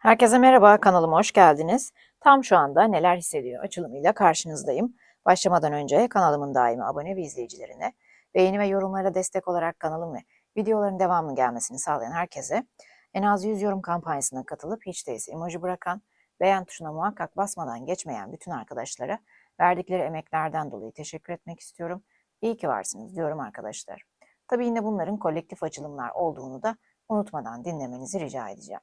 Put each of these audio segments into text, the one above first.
Herkese merhaba, kanalıma hoş geldiniz. Tam şu anda neler hissediyor açılımıyla karşınızdayım. Başlamadan önce kanalımın daimi abone ve izleyicilerine, beğeni ve yorumlara destek olarak kanalım ve videoların devamının gelmesini sağlayan herkese, en az 100 yorum kampanyasına katılıp hiç değilse emoji bırakan, beğen tuşuna muhakkak basmadan geçmeyen bütün arkadaşlara verdikleri emeklerden dolayı teşekkür etmek istiyorum. İyi ki varsınız diyorum arkadaşlar. Tabii yine bunların kolektif açılımlar olduğunu da unutmadan dinlemenizi rica edeceğim.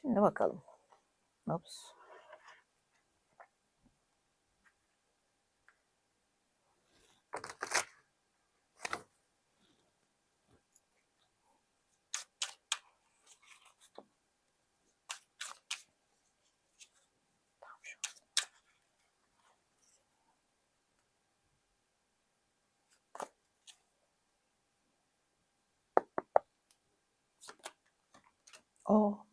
Şimdi bakalım. An. Oh.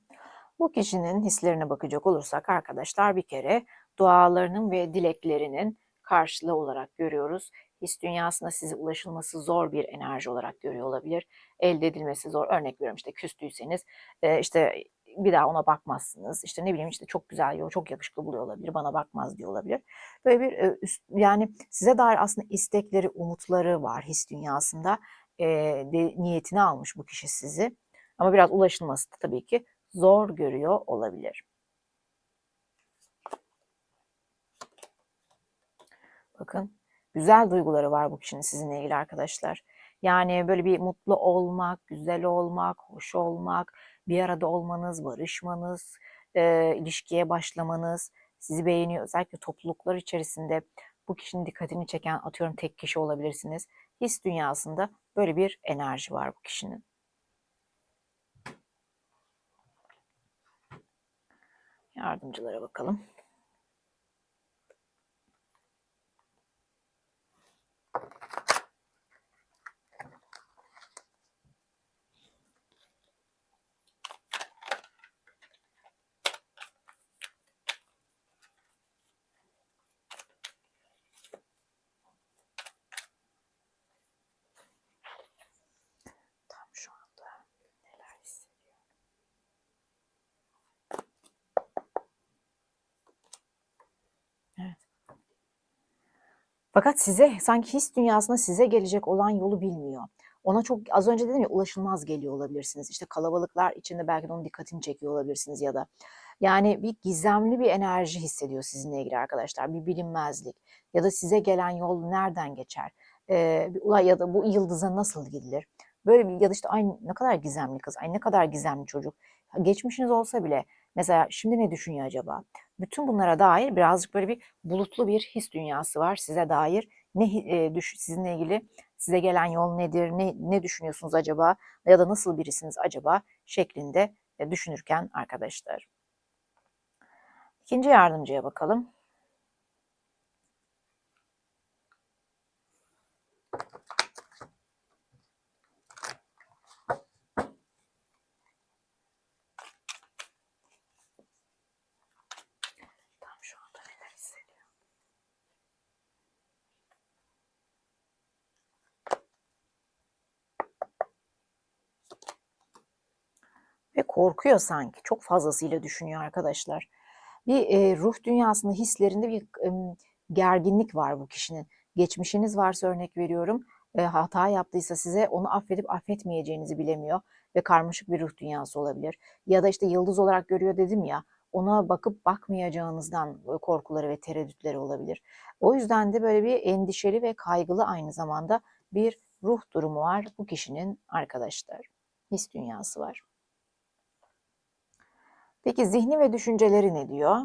Bu kişinin hislerine bakacak olursak arkadaşlar bir kere dualarının ve dileklerinin karşılığı olarak görüyoruz. His dünyasında size ulaşılması zor bir enerji olarak görüyor olabilir. Elde edilmesi zor. Örnek veriyorum işte küstüyseniz e, işte bir daha ona bakmazsınız. İşte ne bileyim işte çok güzel, çok yakışıklı buluyor olabilir. Bana bakmaz diyor olabilir. Böyle bir e, üst, yani size dair aslında istekleri, umutları var his dünyasında. E, de, niyetini almış bu kişi sizi. Ama biraz ulaşılması da tabii ki zor görüyor olabilir. Bakın güzel duyguları var bu kişinin sizinle ilgili arkadaşlar. Yani böyle bir mutlu olmak, güzel olmak, hoş olmak, bir arada olmanız, barışmanız, e, ilişkiye başlamanız, sizi beğeniyor. Özellikle topluluklar içerisinde bu kişinin dikkatini çeken atıyorum tek kişi olabilirsiniz. His dünyasında böyle bir enerji var bu kişinin. Yardımcılara bakalım. Fakat size sanki his dünyasında size gelecek olan yolu bilmiyor. Ona çok az önce dedim ya ulaşılmaz geliyor olabilirsiniz. İşte kalabalıklar içinde belki onun dikkatini çekiyor olabilirsiniz ya da yani bir gizemli bir enerji hissediyor sizinle ilgili arkadaşlar. Bir bilinmezlik ya da size gelen yol nereden geçer? Ee, bir olay ya da bu yıldıza nasıl gidilir? Böyle bir ya da işte ay ne kadar gizemli kız, ay ne kadar gizemli çocuk. Geçmişiniz olsa bile mesela şimdi ne düşünüyor acaba? Bütün bunlara dair birazcık böyle bir bulutlu bir his dünyası var size dair. Ne e, düş, sizinle ilgili size gelen yol nedir? Ne ne düşünüyorsunuz acaba? Ya da nasıl birisiniz acaba şeklinde e, düşünürken arkadaşlar. İkinci yardımcıya bakalım. Ve korkuyor sanki. Çok fazlasıyla düşünüyor arkadaşlar. Bir e, ruh dünyasında hislerinde bir e, gerginlik var bu kişinin. Geçmişiniz varsa örnek veriyorum. E, hata yaptıysa size onu affedip affetmeyeceğinizi bilemiyor ve karmaşık bir ruh dünyası olabilir. Ya da işte yıldız olarak görüyor dedim ya ona bakıp bakmayacağınızdan korkuları ve tereddütleri olabilir. O yüzden de böyle bir endişeli ve kaygılı aynı zamanda bir ruh durumu var bu kişinin arkadaşlar. His dünyası var. Peki zihni ve düşünceleri ne diyor?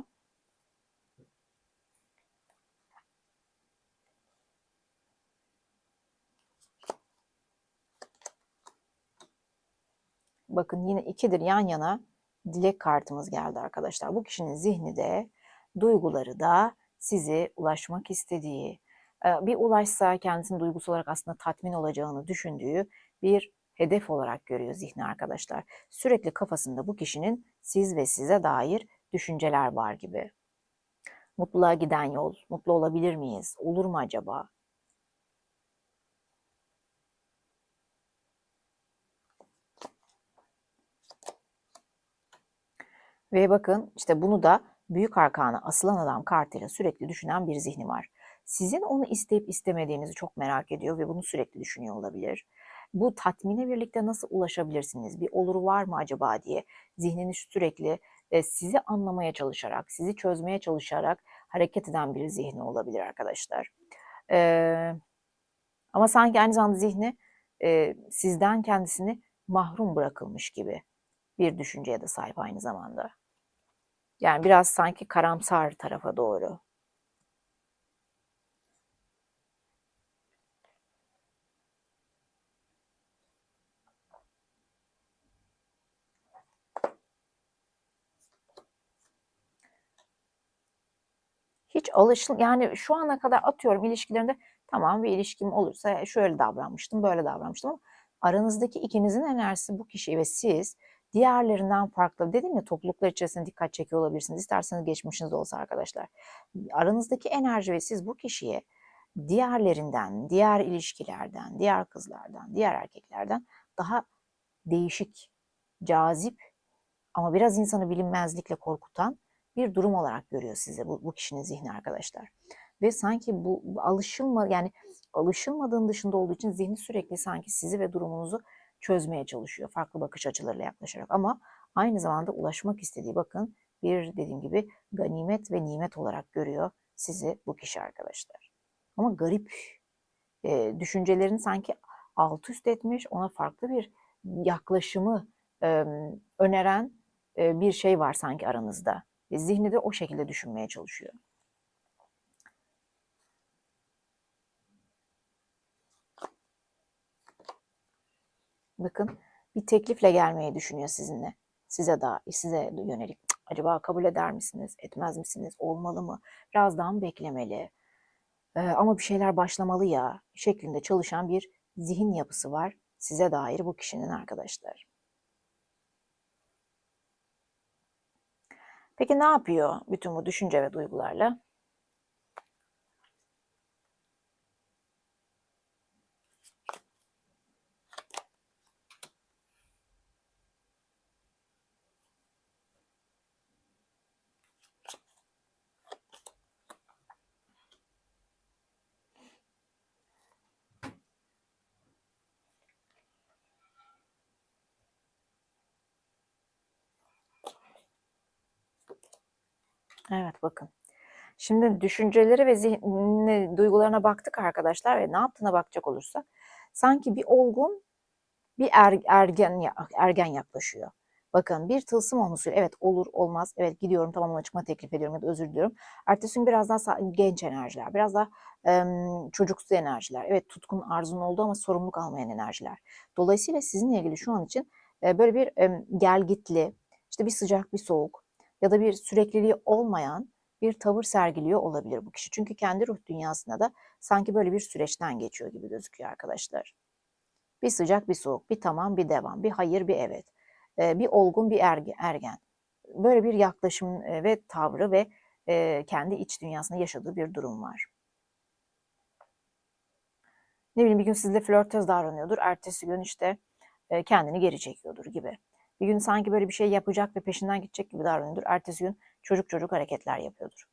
Bakın yine ikidir yan yana dilek kartımız geldi arkadaşlar. Bu kişinin zihni de, duyguları da sizi ulaşmak istediği, bir ulaşsa kendisini duygusal olarak aslında tatmin olacağını düşündüğü bir hedef olarak görüyor zihni arkadaşlar. Sürekli kafasında bu kişinin siz ve size dair düşünceler var gibi. Mutluluğa giden yol, mutlu olabilir miyiz? Olur mu acaba? Ve bakın işte bunu da büyük arkana asılan adam kartıyla sürekli düşünen bir zihni var. Sizin onu isteyip istemediğinizi çok merak ediyor ve bunu sürekli düşünüyor olabilir. Bu tatmine birlikte nasıl ulaşabilirsiniz? Bir oluru var mı acaba diye zihniniz sürekli e, sizi anlamaya çalışarak, sizi çözmeye çalışarak hareket eden bir zihni olabilir arkadaşlar. Ee, ama sanki aynı zamanda zihni e, sizden kendisini mahrum bırakılmış gibi bir düşünceye de sahip aynı zamanda. Yani biraz sanki karamsar tarafa doğru. Hiç alışın yani şu ana kadar atıyorum ilişkilerinde tamam bir ilişkim olursa şöyle davranmıştım, böyle davranmıştım ama aranızdaki ikinizin enerjisi bu kişi ve siz diğerlerinden farklı. Dedim ya topluluklar içerisinde dikkat çekiyor olabilirsiniz. İsterseniz geçmişiniz olsa arkadaşlar. Aranızdaki enerji ve siz bu kişiye diğerlerinden, diğer ilişkilerden, diğer kızlardan, diğer erkeklerden daha değişik, cazip ama biraz insanı bilinmezlikle korkutan bir durum olarak görüyor size bu, bu kişinin zihni arkadaşlar. Ve sanki bu, alışılma yani alışılmadığın dışında olduğu için zihni sürekli sanki sizi ve durumunuzu çözmeye çalışıyor. Farklı bakış açılarıyla yaklaşarak ama aynı zamanda ulaşmak istediği bakın bir dediğim gibi ganimet ve nimet olarak görüyor sizi bu kişi arkadaşlar. Ama garip e, düşüncelerini sanki alt üst etmiş ona farklı bir yaklaşımı e, öneren e, bir şey var sanki aranızda. Ve zihni de o şekilde düşünmeye çalışıyor. Bakın bir teklifle gelmeyi düşünüyor sizinle. Size daha size yönelik. Acaba kabul eder misiniz? Etmez misiniz? Olmalı mı? Biraz daha mı beklemeli? Ee, ama bir şeyler başlamalı ya şeklinde çalışan bir zihin yapısı var size dair bu kişinin arkadaşlar. Peki ne yapıyor bütün bu düşünce ve duygularla? Evet bakın. Şimdi düşünceleri ve zihni, duygularına baktık arkadaşlar ve ne yaptığına bakacak olursak sanki bir olgun bir er, ergen ergen yaklaşıyor. Bakın bir tılsım olmasıyla evet olur olmaz evet gidiyorum tamam ona çıkma teklif ediyorum ya da özür diliyorum. Ertesi gün biraz daha genç enerjiler biraz daha e, çocuksu enerjiler evet tutkun arzun oldu ama sorumluluk almayan enerjiler. Dolayısıyla sizinle ilgili şu an için e, böyle bir e, gelgitli işte bir sıcak bir soğuk ya da bir sürekliliği olmayan bir tavır sergiliyor olabilir bu kişi. Çünkü kendi ruh dünyasında da sanki böyle bir süreçten geçiyor gibi gözüküyor arkadaşlar. Bir sıcak bir soğuk, bir tamam bir devam, bir hayır bir evet, bir olgun bir ergen. Böyle bir yaklaşım ve tavrı ve kendi iç dünyasında yaşadığı bir durum var. Ne bileyim bir gün sizle flörtöz davranıyordur, ertesi gün işte kendini geri çekiyordur gibi. Bir gün sanki böyle bir şey yapacak ve peşinden gidecek gibi davranıyordur. Ertesi gün çocuk çocuk hareketler yapıyordur.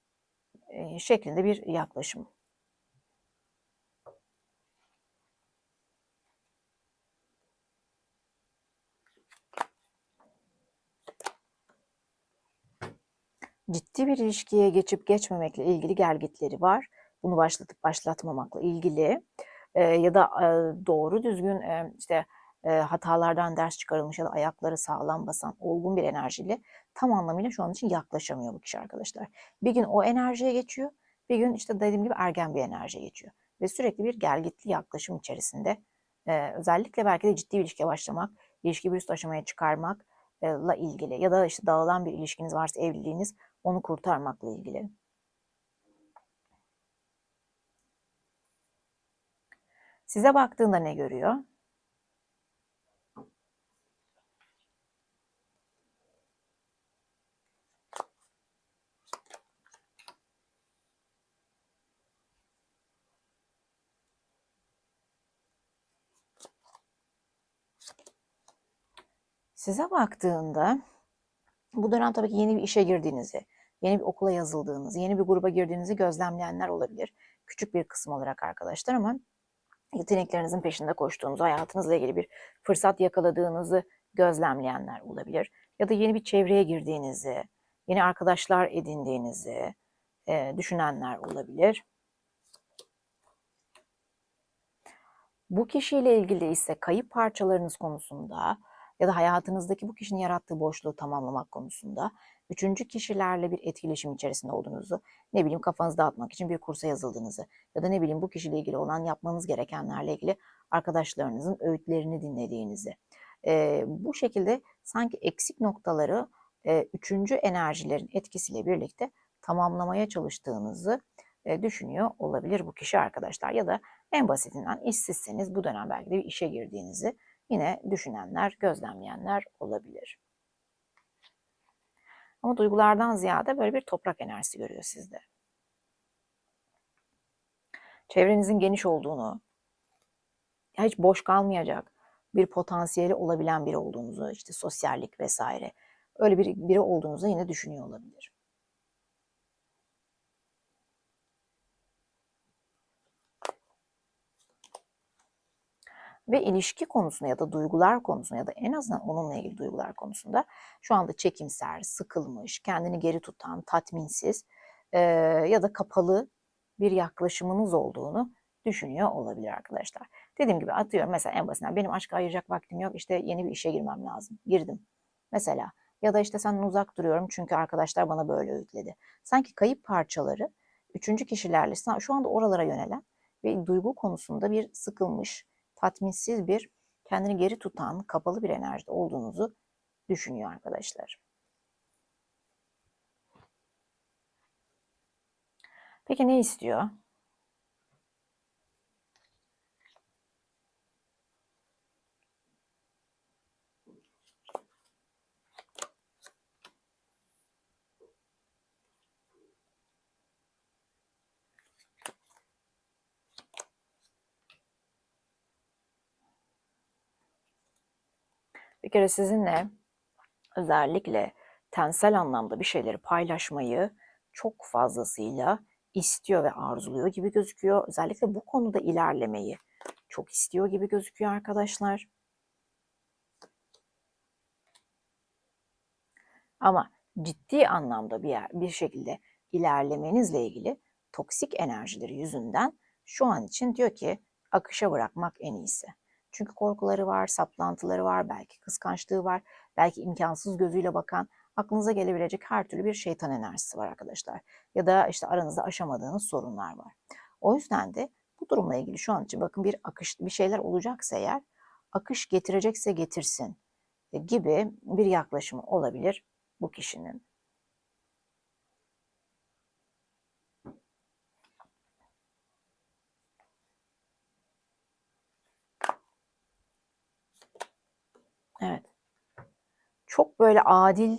E, şeklinde bir yaklaşım. Ciddi bir ilişkiye geçip geçmemekle ilgili gelgitleri var. Bunu başlatıp başlatmamakla ilgili e, ya da e, doğru düzgün e, işte e, hatalardan ders çıkarılmış ya da ayakları sağlam basan olgun bir enerjiyle tam anlamıyla şu an için yaklaşamıyor bu kişi arkadaşlar. Bir gün o enerjiye geçiyor, bir gün işte dediğim gibi ergen bir enerjiye geçiyor. Ve sürekli bir gelgitli yaklaşım içerisinde e, özellikle belki de ciddi bir ilişkiye başlamak, ilişki bir üst aşamaya çıkarmakla ilgili ya da işte dağılan bir ilişkiniz varsa evliliğiniz onu kurtarmakla ilgili. Size baktığında ne görüyor? Size baktığında Bu dönem tabii ki yeni bir işe girdiğinizi, yeni bir okula yazıldığınızı, yeni bir gruba girdiğinizi gözlemleyenler olabilir. Küçük bir kısım olarak arkadaşlar ama yeteneklerinizin peşinde koştuğunuzu, hayatınızla ilgili bir fırsat yakaladığınızı gözlemleyenler olabilir. Ya da yeni bir çevreye girdiğinizi, yeni arkadaşlar edindiğinizi e, düşünenler olabilir. Bu kişiyle ilgili ise kayıp parçalarınız konusunda ya da hayatınızdaki bu kişinin yarattığı boşluğu tamamlamak konusunda üçüncü kişilerle bir etkileşim içerisinde olduğunuzu, ne bileyim kafanızı dağıtmak için bir kursa yazıldığınızı ya da ne bileyim bu kişiyle ilgili olan yapmanız gerekenlerle ilgili arkadaşlarınızın öğütlerini dinlediğinizi. E, bu şekilde sanki eksik noktaları e, üçüncü enerjilerin etkisiyle birlikte tamamlamaya çalıştığınızı e, düşünüyor olabilir bu kişi arkadaşlar. Ya da en basitinden işsizseniz bu dönem belki de bir işe girdiğinizi yine düşünenler, gözlemleyenler olabilir. Ama duygulardan ziyade böyle bir toprak enerjisi görüyor sizde. Çevrenizin geniş olduğunu, hiç boş kalmayacak bir potansiyeli olabilen biri olduğunuzu, işte sosyallik vesaire öyle bir biri olduğunuzu yine düşünüyor olabilir. Ve ilişki konusunda ya da duygular konusunda ya da en azından onunla ilgili duygular konusunda şu anda çekimser, sıkılmış, kendini geri tutan, tatminsiz e, ya da kapalı bir yaklaşımınız olduğunu düşünüyor olabilir arkadaşlar. Dediğim gibi atıyorum mesela en basitinden benim aşka ayıracak vaktim yok işte yeni bir işe girmem lazım. Girdim mesela ya da işte senden uzak duruyorum çünkü arkadaşlar bana böyle öğütledi. Sanki kayıp parçaları üçüncü kişilerle şu anda oralara yönelen ve duygu konusunda bir sıkılmış, tatminsiz bir, kendini geri tutan, kapalı bir enerjide olduğunuzu düşünüyor arkadaşlar. Peki ne istiyor? Bir kere sizinle özellikle tensel anlamda bir şeyleri paylaşmayı çok fazlasıyla istiyor ve arzuluyor gibi gözüküyor. Özellikle bu konuda ilerlemeyi çok istiyor gibi gözüküyor arkadaşlar. Ama ciddi anlamda bir yer, bir şekilde ilerlemenizle ilgili toksik enerjileri yüzünden şu an için diyor ki akışa bırakmak en iyisi. Çünkü korkuları var, saplantıları var, belki kıskançlığı var, belki imkansız gözüyle bakan, aklınıza gelebilecek her türlü bir şeytan enerjisi var arkadaşlar. Ya da işte aranızda aşamadığınız sorunlar var. O yüzden de bu durumla ilgili şu an için bakın bir akış, bir şeyler olacaksa eğer akış getirecekse getirsin e, gibi bir yaklaşımı olabilir bu kişinin. Evet. Çok böyle adil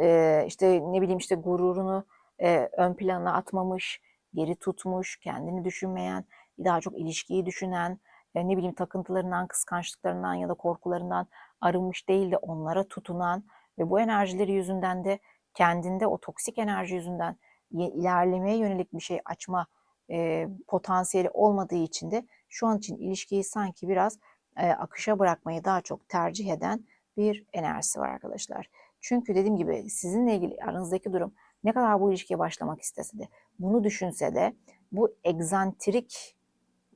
e, işte ne bileyim işte gururunu e, ön plana atmamış, geri tutmuş, kendini düşünmeyen, daha çok ilişkiyi düşünen, e, ne bileyim takıntılarından, kıskançlıklarından ya da korkularından arınmış değil de onlara tutunan ve bu enerjileri yüzünden de kendinde o toksik enerji yüzünden ilerlemeye yönelik bir şey açma e, potansiyeli olmadığı için de şu an için ilişkiyi sanki biraz e, akışa bırakmayı daha çok tercih eden bir enerjisi var arkadaşlar. Çünkü dediğim gibi sizinle ilgili aranızdaki durum ne kadar bu ilişkiye başlamak istese de bunu düşünse de bu egzantrik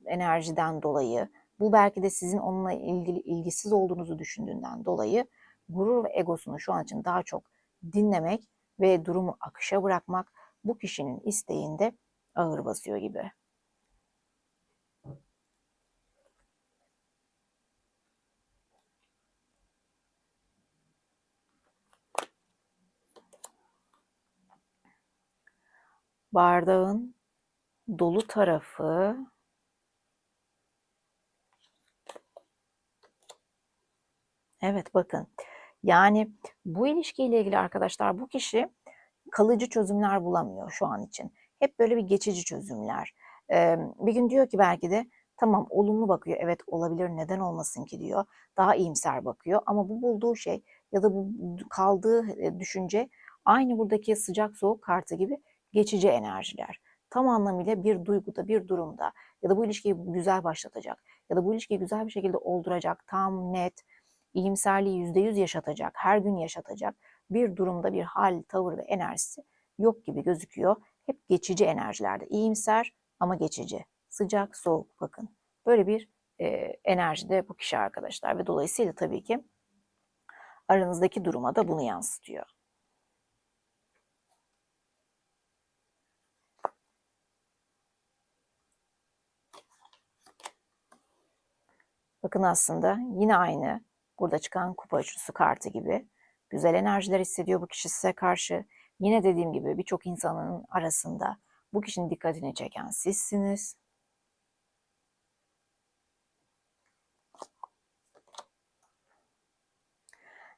enerjiden dolayı bu belki de sizin onunla ilgili ilgisiz olduğunuzu düşündüğünden dolayı gurur ve egosunu şu an için daha çok dinlemek ve durumu akışa bırakmak bu kişinin isteğinde ağır basıyor gibi. Bardağın dolu tarafı Evet bakın. Yani bu ilişkiyle ilgili arkadaşlar bu kişi kalıcı çözümler bulamıyor şu an için. Hep böyle bir geçici çözümler. Ee, bir gün diyor ki belki de tamam olumlu bakıyor. Evet olabilir neden olmasın ki diyor. Daha iyimser bakıyor ama bu bulduğu şey ya da bu kaldığı e, düşünce aynı buradaki sıcak soğuk kartı gibi geçici enerjiler. Tam anlamıyla bir duyguda, bir durumda ya da bu ilişkiyi güzel başlatacak ya da bu ilişkiyi güzel bir şekilde olduracak, tam net, iyimserliği yüzde yüz yaşatacak, her gün yaşatacak bir durumda bir hal, tavır ve enerjisi yok gibi gözüküyor. Hep geçici enerjilerde. İyimser ama geçici. Sıcak, soğuk bakın. Böyle bir e, enerjide bu kişi arkadaşlar ve dolayısıyla tabii ki aranızdaki duruma da bunu yansıtıyor. Bakın aslında yine aynı burada çıkan kupa üçlüsü kartı gibi güzel enerjiler hissediyor bu kişi size karşı. Yine dediğim gibi birçok insanın arasında bu kişinin dikkatini çeken sizsiniz.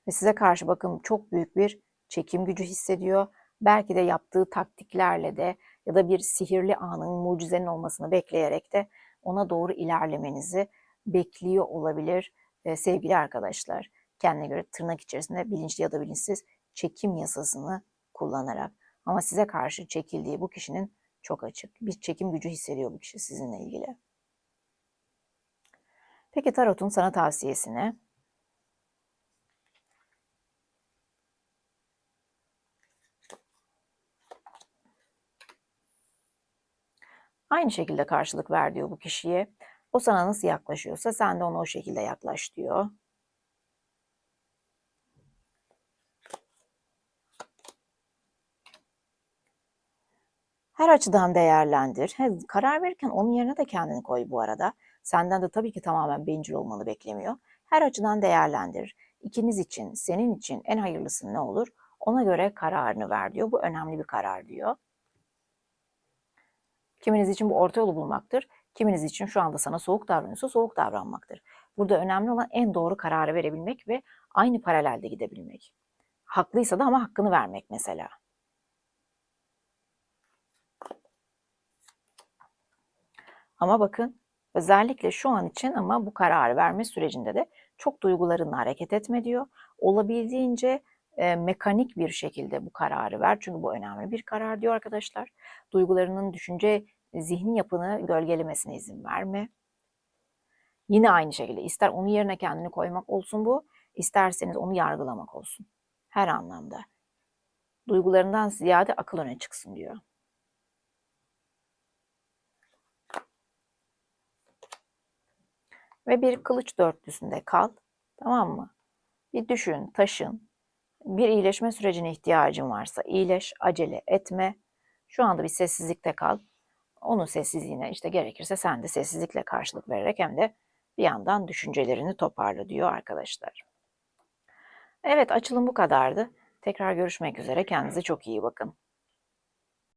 Ve size karşı bakın çok büyük bir çekim gücü hissediyor. Belki de yaptığı taktiklerle de ya da bir sihirli anın, mucizenin olmasını bekleyerek de ona doğru ilerlemenizi bekliyor olabilir e, sevgili arkadaşlar. Kendine göre tırnak içerisinde bilinçli ya da bilinçsiz çekim yasasını kullanarak. Ama size karşı çekildiği bu kişinin çok açık. Bir çekim gücü hissediyor bu kişi sizinle ilgili. Peki Tarot'un sana tavsiyesini Aynı şekilde karşılık ver diyor bu kişiye. O sana nasıl yaklaşıyorsa sen de ona o şekilde yaklaş diyor. Her açıdan değerlendir. He, karar verirken onun yerine de kendini koy bu arada. Senden de tabii ki tamamen bencil olmanı beklemiyor. Her açıdan değerlendir. İkiniz için, senin için en hayırlısı ne olur? Ona göre kararını ver diyor. Bu önemli bir karar diyor. Kiminiz için bu orta yolu bulmaktır. Kiminiz için şu anda sana soğuk davranıyorsa soğuk davranmaktır. Burada önemli olan en doğru kararı verebilmek ve aynı paralelde gidebilmek. Haklıysa da ama hakkını vermek mesela. Ama bakın özellikle şu an için ama bu kararı verme sürecinde de çok duygularınla hareket etme diyor. Olabildiğince e, mekanik bir şekilde bu kararı ver. Çünkü bu önemli bir karar diyor arkadaşlar. Duygularının düşünce zihni yapını gölgelemesine izin verme. Yine aynı şekilde ister onun yerine kendini koymak olsun bu, isterseniz onu yargılamak olsun. Her anlamda. Duygularından ziyade akıl öne çıksın diyor. Ve bir kılıç dörtlüsünde kal. Tamam mı? Bir düşün, taşın. Bir iyileşme sürecine ihtiyacın varsa iyileş, acele etme. Şu anda bir sessizlikte kal. Onun sessizliğine işte gerekirse sen de sessizlikle karşılık vererek hem de bir yandan düşüncelerini toparla diyor arkadaşlar. Evet açılım bu kadardı. Tekrar görüşmek üzere. Kendinize çok iyi bakın.